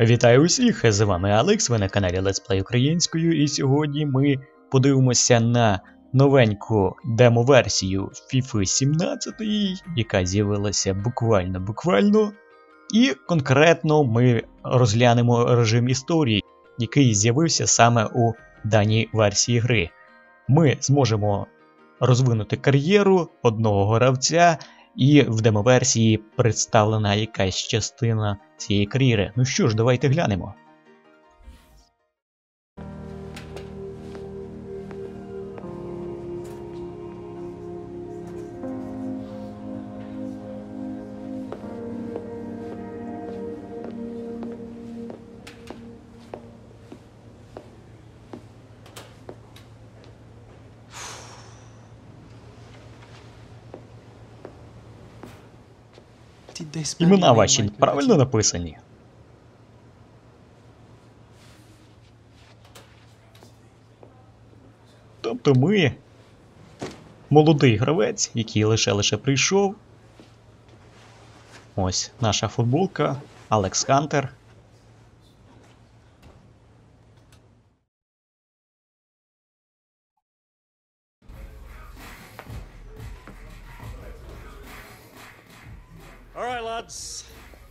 Вітаю усіх! З вами Алекс, ви на каналі Let's Play Українською, і сьогодні ми подивимося на новеньку демо-версію FIFA 17, яка з'явилася буквально-буквально. І конкретно ми розглянемо режим історії, який з'явився саме у даній версії гри. Ми зможемо розвинути кар'єру одного гравця. І в демоверсії представлена якась частина цієї кар'єри. Ну що ж, давайте глянемо. Імена ваші правильно написані? Тобто ми молодий гравець, який лише лише прийшов. Ось наша футболка, Алекс Хантер.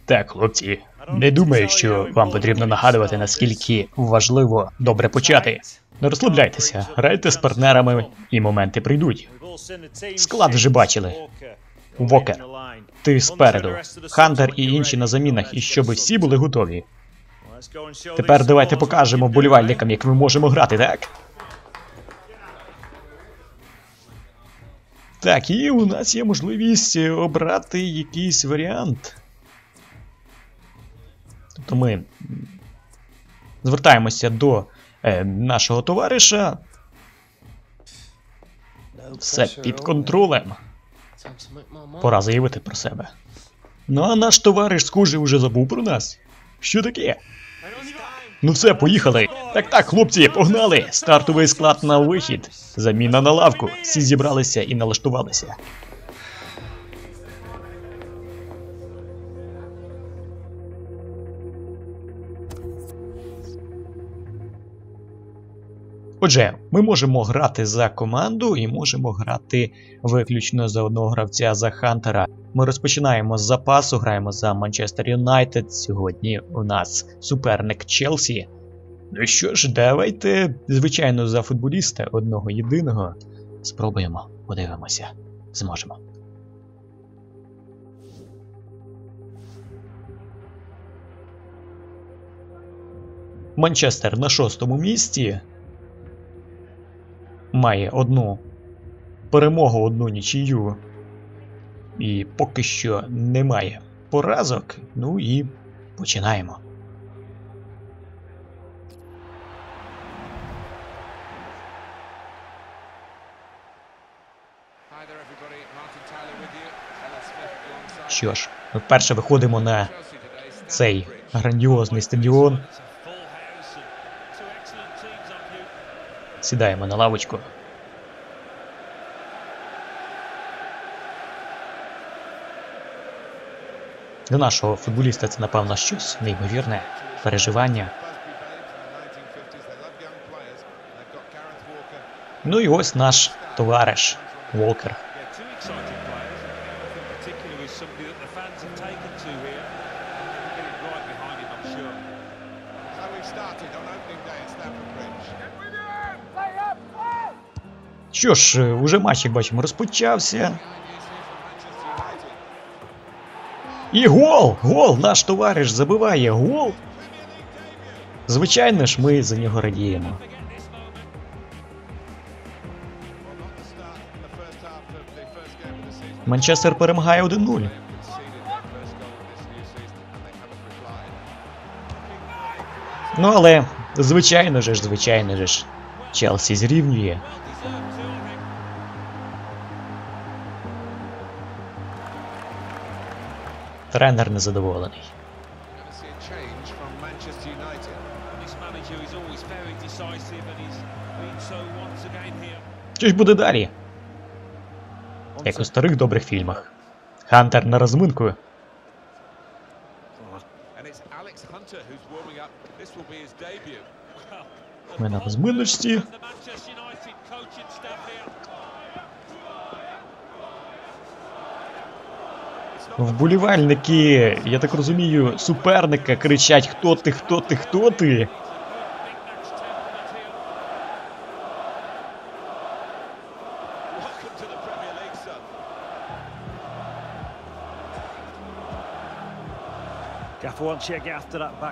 Так, хлопці, не думаю, що вам потрібно нагадувати, наскільки важливо добре почати. Не розслабляйтеся, грайте з партнерами, і моменти прийдуть. Склад вже бачили. Вокер, ти спереду, Хантер і інші на замінах, і щоб всі були готові. Тепер давайте покажемо вболівальникам, як ми можемо грати, так? Так, і у нас є можливість е, обрати якийсь варіант. Тобто ми звертаємося до е, нашого товариша. Все під контролем. Пора заявити про себе. Ну а наш товариш, схоже, вже забув про нас. Що таке? Ну все, поїхали. Так, так, хлопці, погнали! Стартовий склад на вихід. Заміна на лавку. Всі зібралися і налаштувалися. Отже, ми можемо грати за команду і можемо грати виключно за одного гравця за Хантера. Ми розпочинаємо з запасу, граємо за Манчестер Юнайтед. Сьогодні у нас суперник Челсі. Ну що ж, давайте, звичайно, за футболіста одного єдиного. Спробуємо, подивимося. Зможемо. Манчестер на шостому місці. Має одну перемогу, одну нічию. І поки що немає поразок. Ну і починаємо. Що ж, ми вперше виходимо на цей грандіозний стадіон. Сідаємо на лавочку. Для нашого футболіста це, напевно, щось неймовірне переживання. Ну і ось наш товариш Волкер. Що ж, е, уже матч, як бачимо, розпочався. І гол! Гол! Наш товариш забиває гол. Звичайно ж, ми за нього радіємо. Манчестер перемагає 1-0. Ну але, звичайно же ж, звичайно ж, Челсі зрівнює. Тренер незадоволений. Що ж буде далі? Як у старих добрих фільмах. Хантер на розминку. Ми на розминочці. Вболівальники, я так розумію, суперника кричать хто ти, хто ти, хто ти.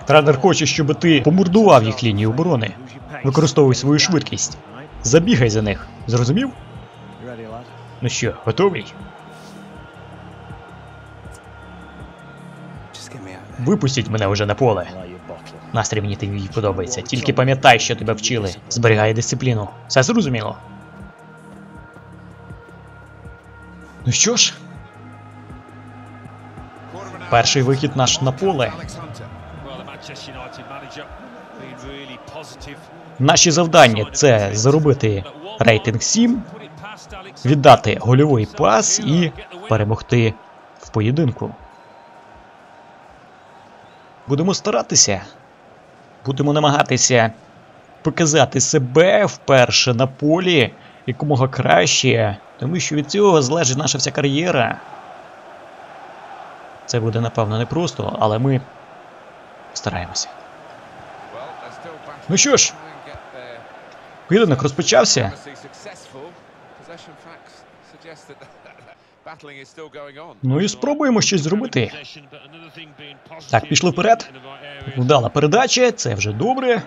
Тренер хоче, щоб ти помордував їх лінію оборони. Використовуй свою швидкість. Забігай за них. Зрозумів? Ну що, готовий? Випустіть мене вже на поле. Настрій мені твій подобається. Тільки пам'ятай, що тебе вчили. Зберігай дисципліну. Все зрозуміло. Ну що ж, перший вихід наш на поле. Наші завдання це заробити рейтинг 7, віддати гольовий пас і перемогти в поєдинку. Будемо старатися. Будемо намагатися показати себе вперше на полі якомога краще, тому що від цього залежить наша вся кар'єра. Це буде, напевно, непросто, але ми стараємося. Ну що ж, поєдинок розпочався. Ну і спробуємо щось зробити. Так, пішли вперед. Вдала передача, це вже добре.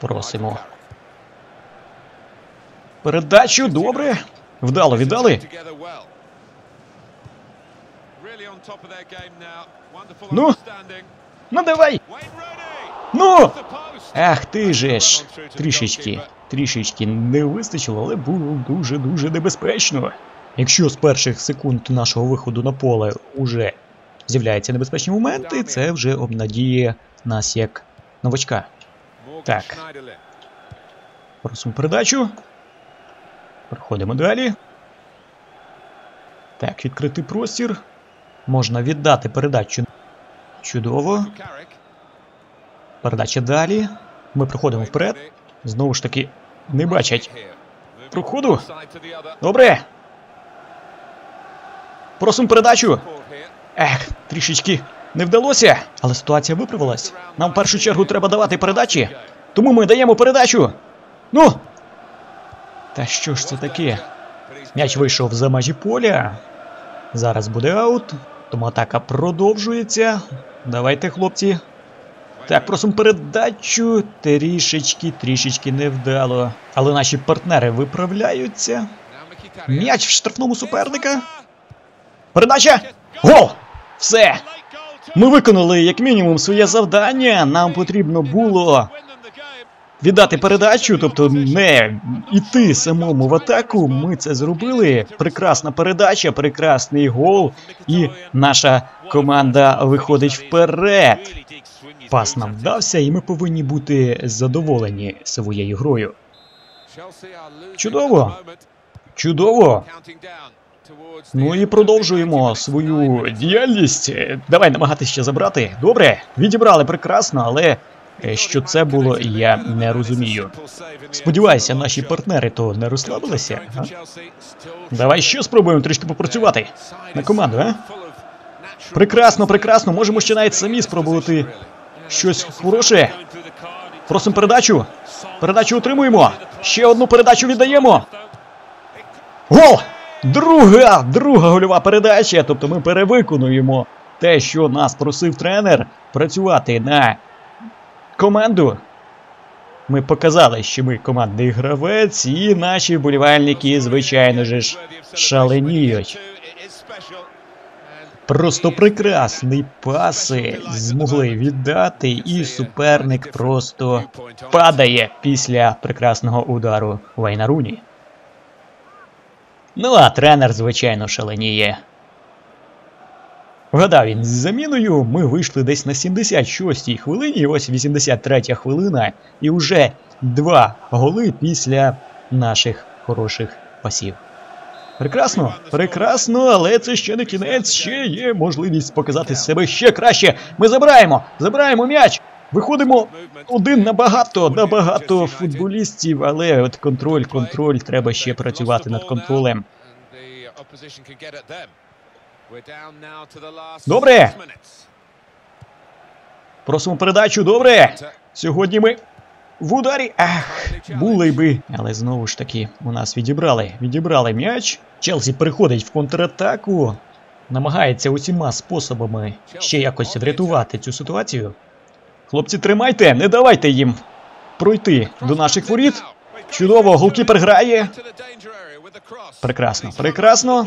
Просимо. Передачу, добре. Вдало віддали. Ну, ну давай. Ну! Ах ти же ж. Трішечки, трішечки не вистачило, але було дуже-дуже небезпечно. Якщо з перших секунд нашого виходу на поле уже з'являються небезпечні моменти, це вже обнадіє нас як новачка. Так. Просимо передачу. Проходимо далі. Так, відкритий простір. Можна віддати передачу. Чудово. Передача далі. Ми проходимо вперед. Знову ж таки, не бачать. Проходу. Добре. Просимо передачу. Ех, трішечки не вдалося, але ситуація виправилась. Нам в першу чергу треба давати передачі. Тому ми даємо передачу. Ну. Та що ж це таке? М'яч вийшов за межі поля. Зараз буде аут. Тому атака продовжується. Давайте, хлопці. Так, просимо передачу. Трішечки, трішечки невдало. Але наші партнери виправляються. М'яч в штрафному суперника. Передача! Гол! Все! Ми виконали як мінімум своє завдання. Нам потрібно було віддати передачу, тобто не йти самому в атаку. Ми це зробили. Прекрасна передача, прекрасний гол, і наша команда виходить вперед. Пас нам вдався, і ми повинні бути задоволені своєю грою. Чудово! Чудово! Ну і продовжуємо свою діяльність. Давай намагатися ще забрати. Добре, відібрали прекрасно, але е, що це було, я не розумію. Сподіваюся, наші партнери то не розслабилися. А? Давай ще спробуємо трішки попрацювати на команду, а? Прекрасно, прекрасно. Можемо ще навіть самі спробувати щось хороше. Просимо передачу. Передачу отримуємо. Ще одну передачу віддаємо. Гол! Друга, друга гольова передача. Тобто ми перевиконуємо те, що нас просив тренер, працювати на команду. Ми показали, що ми командний гравець, і наші вболівальники, звичайно ж, шаленіють. Просто прекрасний паси змогли віддати, і суперник просто падає після прекрасного удару Вейна Руні. Ну, а тренер, звичайно, шаленіє. Вгадав він з заміною. Ми вийшли десь на 76-й хвилині, і ось 83 хвилина, і вже два голи після наших хороших пасів. Прекрасно, прекрасно, але це ще не кінець, ще є можливість показати себе ще краще. Ми забираємо, забираємо м'яч. Виходимо один на багато, на багато футболістів, але от контроль, контроль, треба ще працювати над контролем. Добре. Просимо передачу, добре. Сьогодні ми в ударі. Ах, були би. Але знову ж таки, у нас відібрали. Відібрали м'яч. Челсі переходить в контратаку. Намагається усіма способами ще якось врятувати цю ситуацію. Хлопці, тримайте, не давайте їм пройти до наших воріт. Чудово, голкіпер грає. Прекрасно, прекрасно.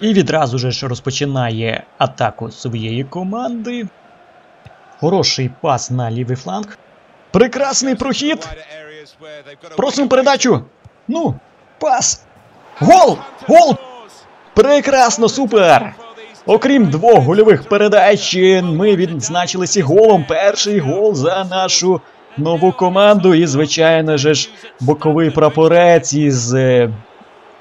І відразу ж розпочинає атаку своєї команди. Хороший пас на лівий фланг. Прекрасний прохід. Просимо передачу. Ну, пас. Гол! Гол! Прекрасно, супер! Окрім двох гольових передач, ми відзначилися голом. Перший гол за нашу нову команду. І, звичайно ж, боковий прапорець із е,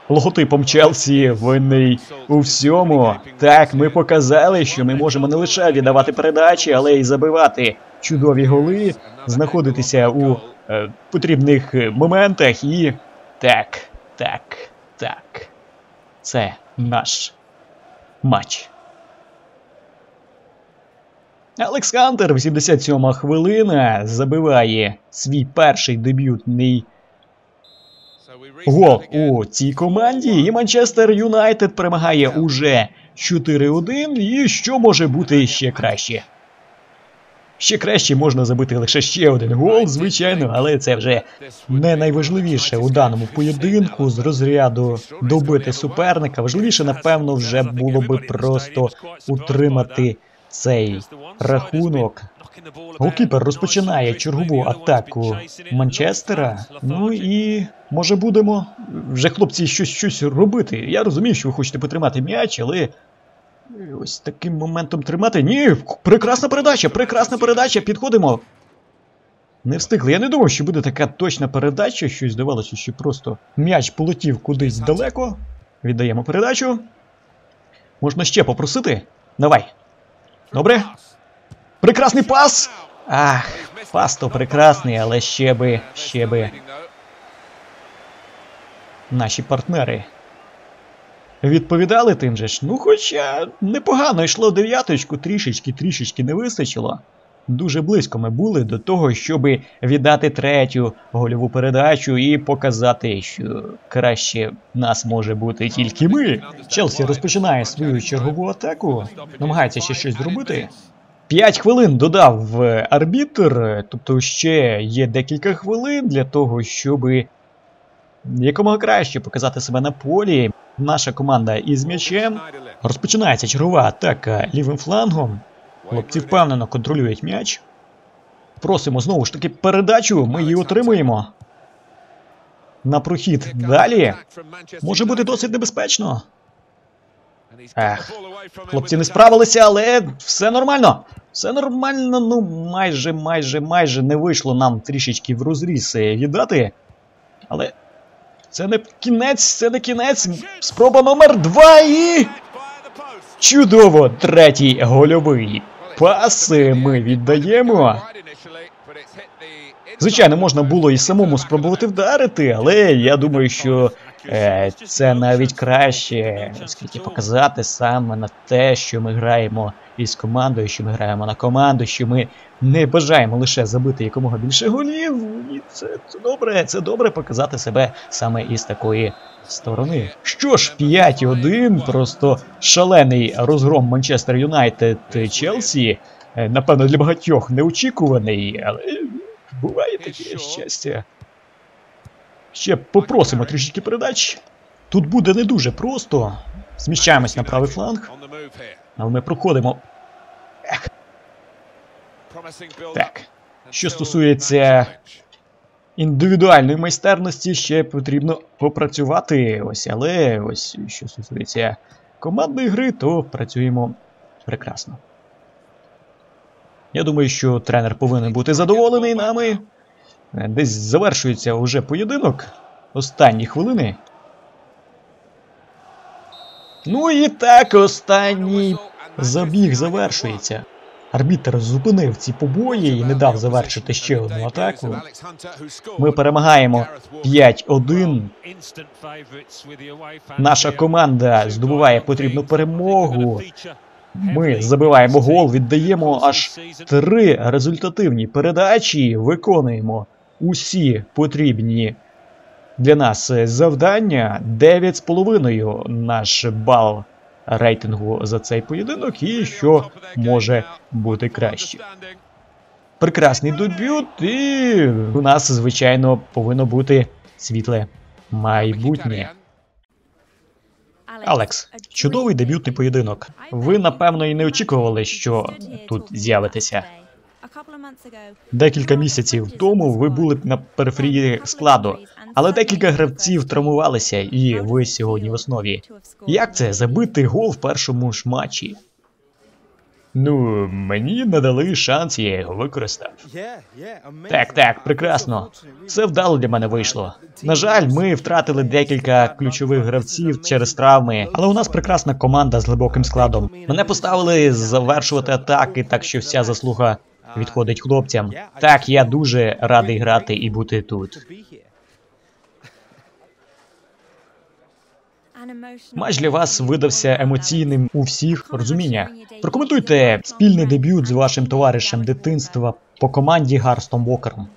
логотипом Челсі винний у всьому. Так, ми показали, що ми можемо не лише віддавати передачі, але й забивати чудові голи, знаходитися у е, потрібних моментах. І так, так, так. Це наш матч. Алекс Хантер, 87 хвилина, забиває свій перший дебютний гол у цій команді. І Манчестер Юнайтед перемагає уже 4-1. І що може бути ще краще? Ще краще можна забити лише ще один гол, звичайно, але це вже не найважливіше у даному поєдинку з розряду добити суперника. Важливіше, напевно, вже було би просто утримати цей рахунок. Голкіпер розпочинає чергову атаку Манчестера. Ну і може будемо вже хлопці щось щось робити. Я розумію, що ви хочете потримати м'яч, але ось таким моментом тримати. Ні, прекрасна передача, прекрасна передача. Підходимо. Не встигли. Я не думав, що буде така точна передача, що здавалося, що просто м'яч полетів кудись далеко. Віддаємо передачу. Можна ще попросити? Давай. Добре. Прекрасний пас! Ах, пас то прекрасний, але ще би, ще би. Наші партнери. Відповідали тим же ж. Ну, хоча непогано йшло дев'яточку, трішечки, трішечки не вистачило. Дуже близько ми були до того, щоб віддати третю гольову передачу і показати, що краще нас може бути тільки ми. Челсі розпочинає свою чергову атаку, намагається ще щось зробити. П'ять хвилин додав арбітр, тобто ще є декілька хвилин для того, щоб якомога краще показати себе на полі. Наша команда із м'ячем. Розпочинається чергова атака лівим флангом. Хлопці впевнено контролюють м'яч. Просимо знову ж таки передачу. Ми її отримуємо. На прохід далі. Може бути досить небезпечно. Ех, хлопці не справилися, але все нормально. Все нормально, ну майже, майже, майже не вийшло нам трішечки в розріз віддати. Але це не кінець, це не кінець. Спроба номер два і. Чудово! Третій гольовий пас ми віддаємо. Звичайно, можна було і самому спробувати вдарити, але я думаю, що е, це навіть краще, оскільки показати саме на те, що ми граємо із командою, що ми граємо на команду, що ми не бажаємо лише забити якомога більше голів. Це, це добре, це добре показати себе саме із такої сторони. Що ж, 5-1, просто шалений розгром Манчестер Юнайтед Челсі. Е, Напевно, для багатьох неочікуваний, але буває таке щастя. Ще попросимо трішки передач. Тут буде не дуже просто. Зміщаємось на правий фланг, але ми проходимо. Так. Що стосується індивідуальної майстерності, ще потрібно попрацювати. Ось, але ось що стосується командної гри, то працюємо прекрасно. Я думаю, що тренер повинен бути задоволений нами. Десь завершується уже поєдинок. Останні хвилини. Ну і так, останній забіг завершується. Арбітер зупинив ці побої і не дав завершити ще одну атаку. Ми перемагаємо 5-1. Наша команда здобуває потрібну перемогу. Ми забиваємо гол, віддаємо аж три результативні передачі, виконуємо усі потрібні для нас завдання. 9,5 наш бал рейтингу за цей поєдинок, і що може бути краще. Прекрасний дебют, і у нас, звичайно, повинно бути світле майбутнє. Алекс, чудовий дебютний поєдинок. Ви, напевно, і не очікували, що тут з'явитеся. Декілька місяців тому ви були на периферії складу, але декілька гравців травмувалися, і ви сьогодні в основі. Як це забити гол в першому ж матчі? Ну, мені надали шанс, я його використав. Так, так, прекрасно. Все вдало для мене вийшло. На жаль, ми втратили декілька ключових гравців через травми, але у нас прекрасна команда з глибоким складом. Мене поставили завершувати атаки, так що вся заслуга відходить хлопцям. Так, я дуже радий грати і бути тут. Матч для вас видався емоційним у всіх розуміннях. Прокоментуйте спільний дебют з вашим товаришем дитинства по команді Гарстом Вокером.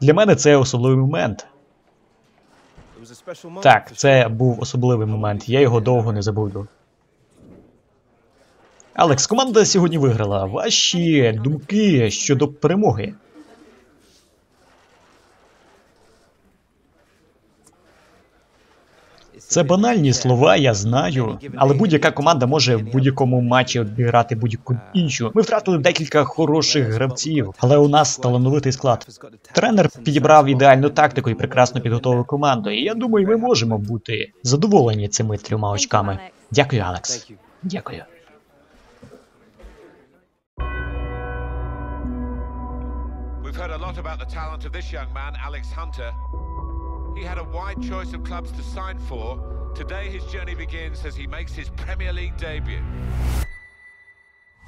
Для мене це особливий момент. Так, це був особливий момент. Я його довго не забуду. Алекс, команда сьогодні виграла. Ваші думки щодо перемоги. Це банальні слова, я знаю, але будь-яка команда може в будь-якому матчі обіграти будь-яку іншу. Ми втратили декілька хороших гравців, але у нас талановитий склад. Тренер підібрав ідеальну тактику і прекрасно підготовив команду. І я думаю, ми можемо бути задоволені цими трьома очками. Дякую, Алекс. Дякую. Lot about the talent of this young man, Alex Hunter. He had a wide choice of clubs to sign for. Today his journey begins as he makes his Premier League debut.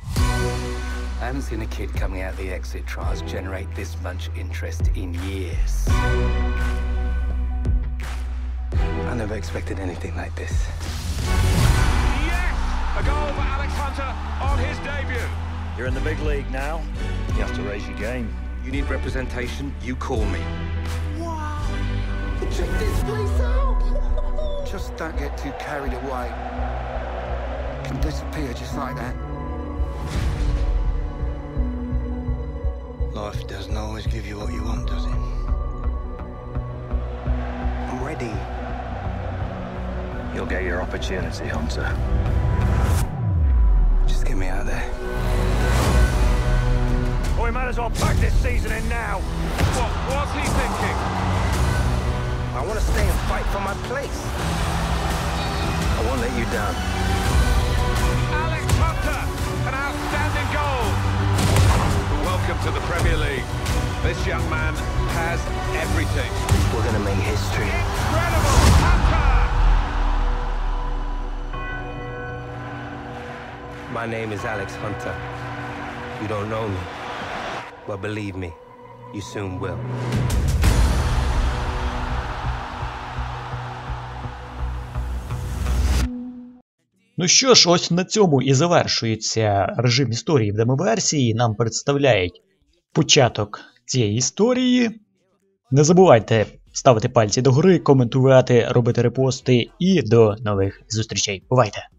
I haven't seen a kid coming out of the exit trials generate this much interest in years. I never expected anything like this. Yes! A goal for Alex Hunter on his debut. You're in the big league now. You have to raise your game. You need representation, you call me. Check this place out! just don't get too carried away. Can disappear just like that. Life doesn't always give you what you want, does it? I'm ready. You'll get your opportunity, Hunter. Just get me out of there. Well, we might as well pack this season in now. What was he thinking? I want to stay and fight for my place. I won't let you down. Alex Hunter, an outstanding goal. Welcome to the Premier League. This young man has everything. We're gonna make history. Incredible! Hunter! My name is Alex Hunter. You don't know me, but believe me, you soon will. Ну що ж, ось на цьому і завершується режим історії в демоверсії. Нам представляють початок цієї історії. Не забувайте ставити пальці догори, коментувати, робити репости і до нових зустрічей. Бувайте!